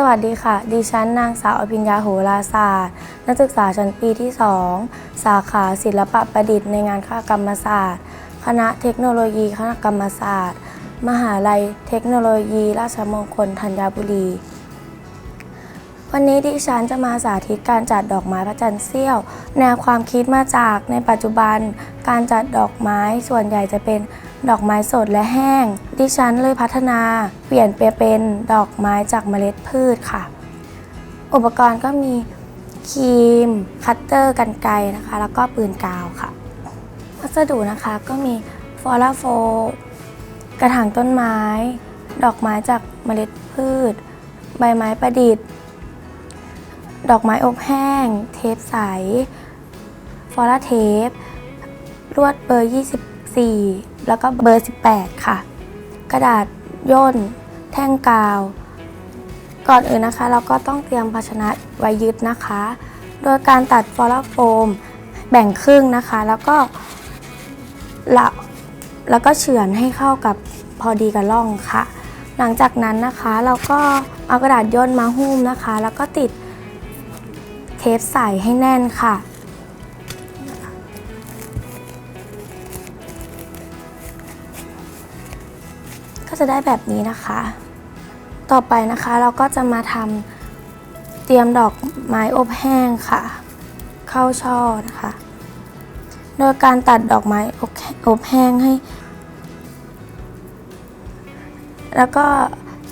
สวัสดีค่ะ ดิฉันนางสาวอภิญญาโหราศาสตร์ นักศึกษาชั้นปีที่ 2 สาขาศิลปะประดิษฐ์ในงานคกรรมศาสตร์ คณะเทคโนโลยีคณะกรรมศาสตร์ มหาลัยเทคโนโลยี ราชมงคลธัญบุรี วันนี้ดิฉันจะมาสาธิตการจัดดอกไม้พระจันทร์เสี้ยว แนวความคิดมาจากในปัจจุบัน การจัดดอกไม้ส่วนใหญ่จะเป็น ดอกไม้สดและแห้ง ดิฉันเลยพัฒนา เปลี่ยนไปเป็นดอกไม้จากเมล็ดพืชค่ะ อุปกรณ์ก็มีครีม คัตเตอร์กันไกนะคะ แล้วก็ปืนกาวค่ะ วัสดุนะคะก็มีฟอราโฟกระถางต้นไม้ ดอกไม้จากเมล็ดพืช ใบไม้ประดิษฐ์ ดอกไม้อบแห้ง เทปใส ฟอราเทป ลวดเบอร์ 24 แล้วก็เบอร์ 18 ค่ะ กระดาษย่น แท่งกาว ก่อนอื่นนะคะ เราก็ต้องเตรียมภาชนะไว้ยึดนะคะ โดยการตัดฟอราโฟมแบ่งครึ่งนะคะ แล้วก็ละแล้วก็เฉือนให้เข้ากับพอดีกับร่องค่ะ หลังจากนั้นนะคะเราก็เอากระดาษย่นมาหุ้มนะคะ แล้วก็ติดเทปใส่ให้แน่นค่ะ จะได้แบบนี้นะคะ ต่อไปนะคะเราก็จะมาทำเตรียมดอกไม้อบแห้งค่ะ เข้าช่อนะคะ โดยการตัดดอกไม้อบแห้งให้ แล้วก็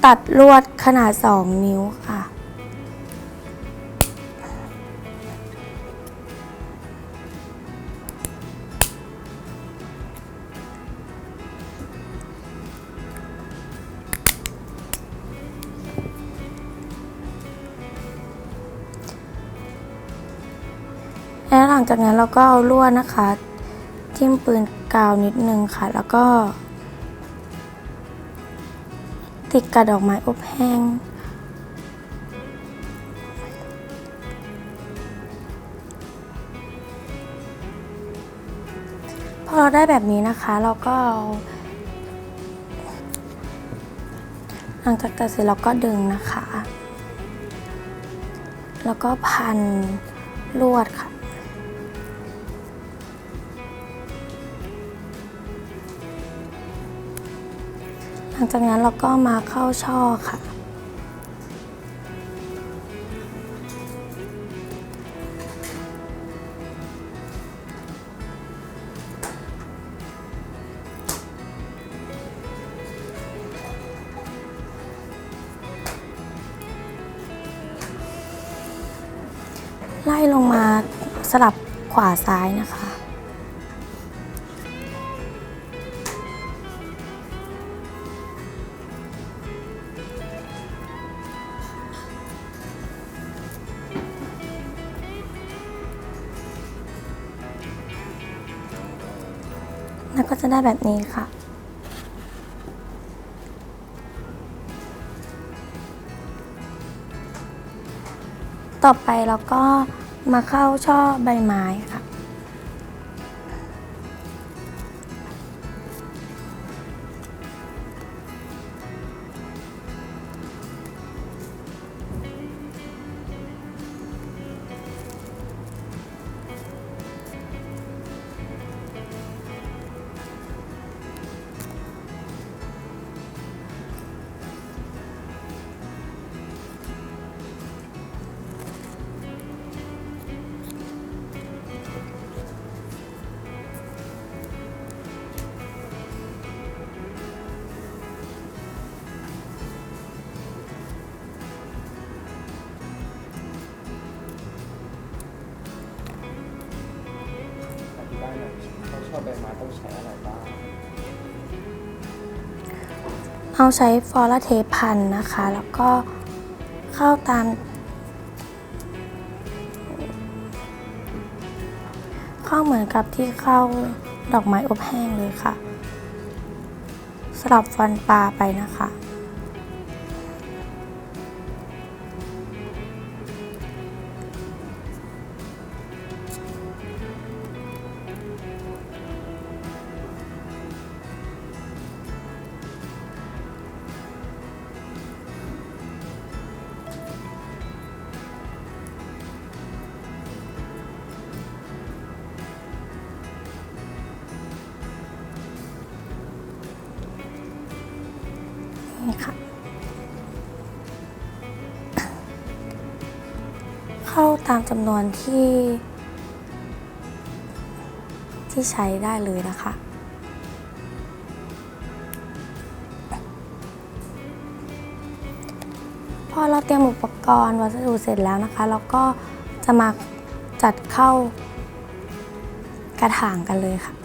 ตัดลวดขนาด 2 นิ้วค่ะ และหลังจากนั้นเราก็เอาลวดนะคะจิ้มปืนกาวนิดนึงค่ะ แล้วก็ ติดกระดอกไม้อบแห้ง พอเราได้แบบนี้นะคะ เราก็เอาหลังจากตัดเสร็จเราก็ดึงนะคะ แล้วก็พันลวดค่ะ หลังจากนั้นเราก็มาเข้าช่อค่ะ ไล่ลงมาสลับขวาซ้ายนะคะ แล้วก็จะได้แบบนี้ค่ะ ต่อไปเราก็มาเข้าช่อใบไม้ค่ะ เขาชอบใบไม้ต้องใช้อะไรบ้าง เอาใช้ฟอร์เทปพันนะคะ แล้วก็เข้าตาม เข้าเหมือนกับที่เข้าดอกไม้อบแห้งเลยค่ะ สลับฟันปลาไปนะคะ ตามจำนวนที่ ที่ใช้ได้เลยนะคะพอเราเตรียมอุปกรณ์วัสดุเสร็จแล้วนะคะ เราก็จะมาจัดเข้ากระถางกันเลยค่ะ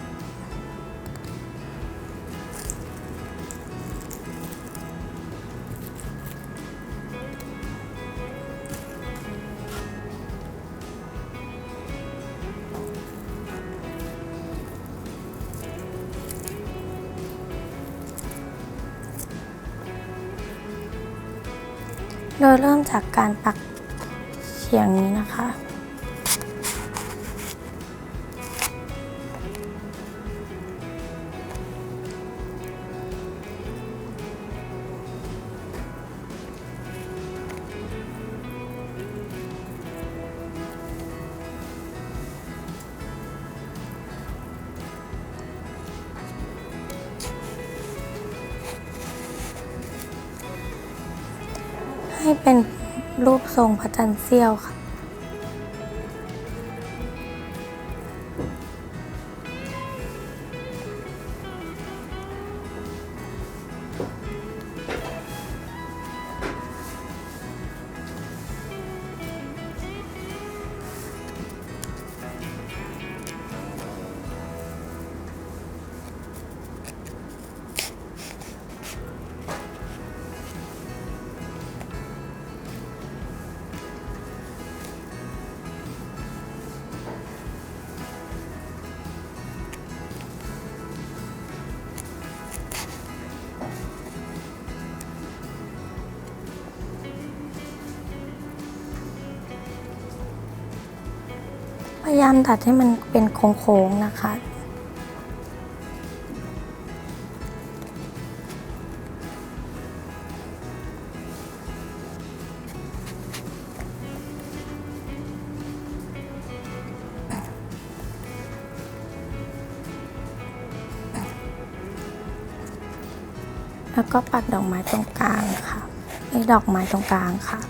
โดยเริ่มจากการปักเฉียงนี้นะคะ ให้เป็นรูปทรงพระจันทร์เสี้ยวค่ะ ยายามตัดให้มันเป็นโค้งๆนะคะ แล้วก็ปักดอกไม้ตรงกลางค่ะไอ้ดอกไม้ตรงกลางค่ะ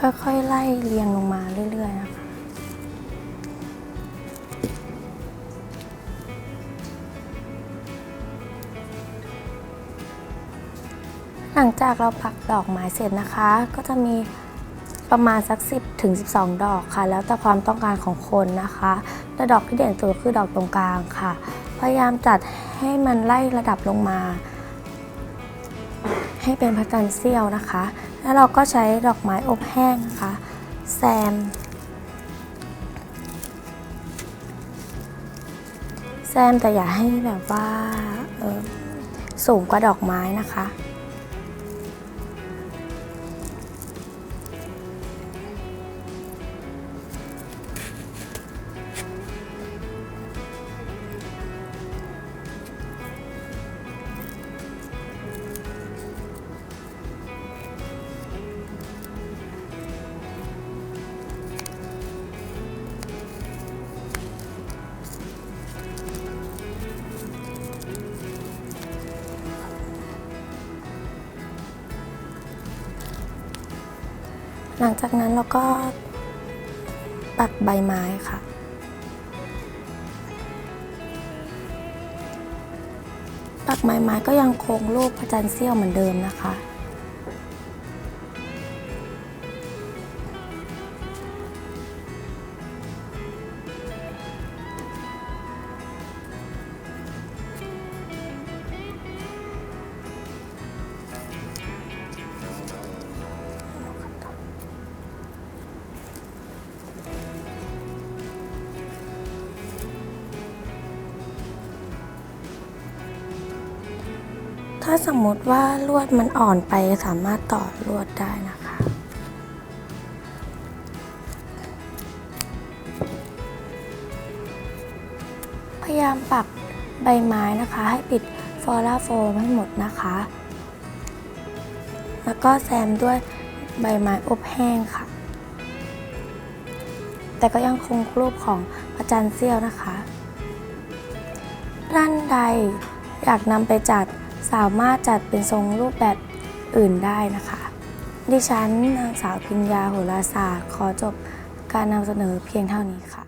ค่อยๆไล่เรียงลงมาเรื่อยๆนะคะหลังจากเราปักดอกไม้เสร็จนะคะ ก็จะมีประมาณสัก 10ถึง12 ดอกค่ะ แล้วแต่ความต้องการของคนนะคะแต่ดอกที่เด่นสุดคือดอกตรงกลางค่ะ พยายามจัดให้มันไล่ระดับลงมา ให้เป็นพระจันทร์เสี้ยวนะคะ แล้วเราก็ใช้ดอกไม้อบแห้งนะคะแซม แซมแต่อย่าให้แบบว่าออสูงกว่าดอกไม้นะคะ หลังจากนั้นเราก็ปักใบไม้ค่ะ ปักใบไม้ก็ยังคงรูปพระจันทร์เสี้ยวเหมือนเดิมนะคะ ถ้าสมมติว่าลวดมันอ่อนไปสามารถต่อลวดได้นะคะ พยายามปักใบไม้นะคะ ให้ปิดฟอร่าโฟมให้หมดนะคะ แล้วก็แซมด้วยใบไม้อบแห้งค่ะ แต่ก็ยังคงรูปของพระจันเสี้ยวนะคะ ด้านใดอยากนำไปจัด สามารถจัดเป็นทรงรูปแบบอื่นได้นะคะ ดิฉันนางสาวพิญญาโหราศาสตร์ ขอจบการนำเสนอเพียงเท่านี้ค่ะ